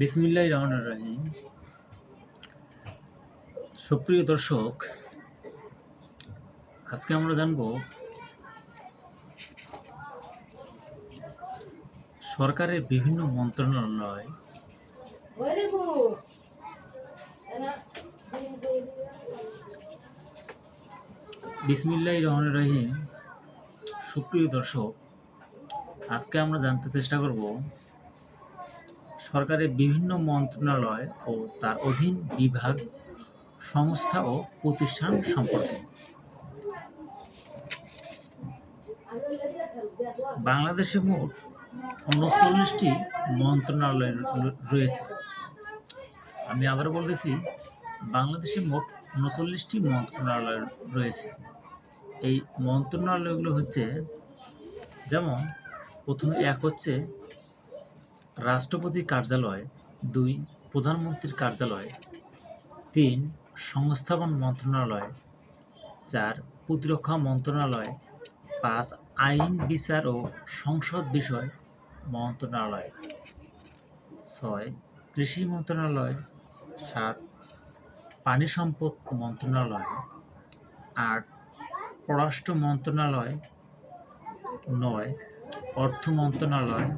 বিসমিল্লাহ রহমান রাহিম। সুপ্রিয় দর্শক, আজকে আমরা জানব সরকারের বিভিন্ন মন্ত্রণালয় বিসমিল্লাহ রহমান রাহিম। সুপ্রিয় দর্শক, আজকে আমরা জানতে চেষ্টা করব সরকারের বিভিন্ন মন্ত্রণালয় ও তার অধীন বিভাগ, সংস্থা ও প্রতিষ্ঠান সম্পর্কে। বাংলাদেশে মোট উনচল্লিশটি মন্ত্রণালয় রয়েছে। আমি আবার বলতেছি, বাংলাদেশে মোট উনচল্লিশটি মন্ত্রণালয় রয়েছে। এই মন্ত্রণালয়গুলো হচ্ছে, যেমন, প্রথমে এক হচ্ছে রাষ্ট্রপতি কার্যালয়, দুই, প্রধানমন্ত্রীর কার্যালয়, তিন, সংস্থাপন মন্ত্রণালয়, চার, প্রতিরক্ষা মন্ত্রণালয়, পাঁচ, আইন, বিচার ও সংসদ বিষয় মন্ত্রণালয়, ছয়, কৃষি মন্ত্রণালয়, সাত, পানি সম্পদ মন্ত্রণালয়, আট, পররাষ্ট্র মন্ত্রণালয়, নয়, অর্থ মন্ত্রণালয়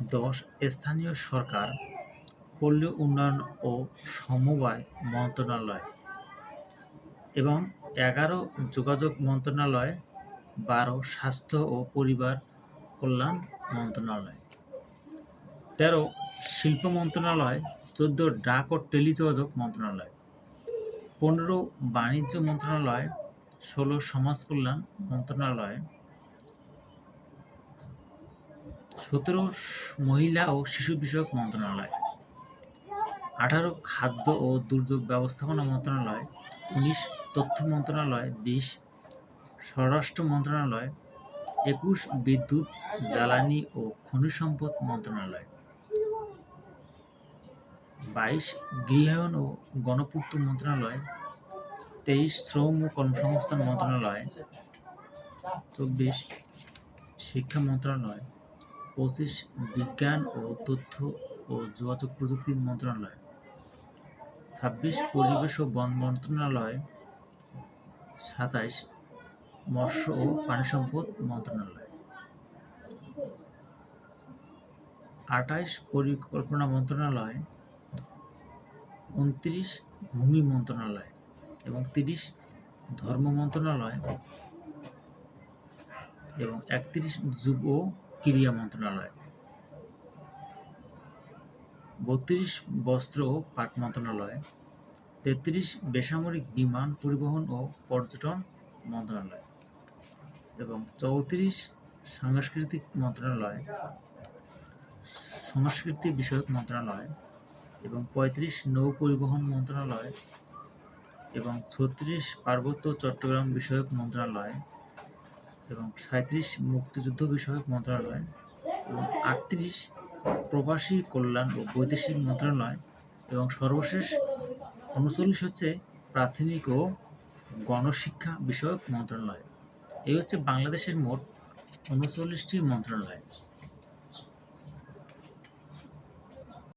দশ স্থানীয় সরকার, পল্লী উন্নয়ন ও সমবায় মন্ত্রণালয় এবং এগারো যোগাযোগ মন্ত্রণালয়, বারো স্বাস্থ্য ও পরিবার কল্যাণ মন্ত্রণালয়, তেরো শিল্প মন্ত্রণালয়, চোদ্দ ডাক ও টেলিযোগাযোগ মন্ত্রণালয়, পনেরো বাণিজ্য মন্ত্রণালয়, ষোলো সমাজ কল্যাণ মন্ত্রণালয় সতেরো মহিলা ও শিশু বিষয়ক মন্ত্রণালয়। আঠারো খাদ্য ও দুর্যোগ ব্যবস্থাপনা মন্ত্রণালয়, উনিশ তথ্য মন্ত্রণালয়, বিশ স্বরাষ্ট্র মন্ত্রণালয়, একুশ বিদ্যুৎ, জ্বালানি ও খনিজ সম্পদ মন্ত্রণালয়, বাইশ গৃহায়ন ও গণপূর্ত মন্ত্রণালয়, তেইশ শ্রম ও কর্মসংস্থান মন্ত্রণালয়, চব্বিশ শিক্ষা মন্ত্রণালয় পঁচিশ বিজ্ঞান ও তথ্য ও যোগাযোগ প্রযুক্তি মন্ত্রণালয়। ছাব্বিশ পরিবেশ ও বন মন্ত্রণালয়। সাতাইশ মৎস্য ও পানি সম্পদ মন্ত্রণালয়। আঠাইশ পরিকল্পনা মন্ত্রণালয়। উনত্রিশ ভূমি মন্ত্রণালয় এবং তিরিশ ধর্ম মন্ত্রণালয়। এবং একত্রিশ যুব ও ক্রীড়া মন্ত্রণালয়। বত্রিশ বস্ত্র ও পাট মন্ত্রণালয়, তেত্রিশ বেসামরিক বিমান পরিবহন ও পর্যটন মন্ত্রণালয় এবং চৌত্রিশ সাংস্কৃতিক মন্ত্রণালয়, সংস্কৃতি বিষয়ক মন্ত্রণালয় এবং পঁয়ত্রিশ নৌ পরিবহন মন্ত্রণালয় এবং ছত্রিশ পার্বত্য চট্টগ্রাম বিষয়ক মন্ত্রণালয় এবং সাঁত্রিশ মুক্তিযুদ্ধ বিষয়ক মন্ত্রণালয় এবং আটত্রিশ প্রবাসী কল্যাণ ও বৈদেশিক মন্ত্রণালয় এবং সর্বশেষ উনচল্লিশ হচ্ছে প্রাথমিক ও গণশিক্ষা বিষয়ক মন্ত্রণালয়। এই হচ্ছে বাংলাদেশের মোট উনচল্লিশটি মন্ত্রণালয়।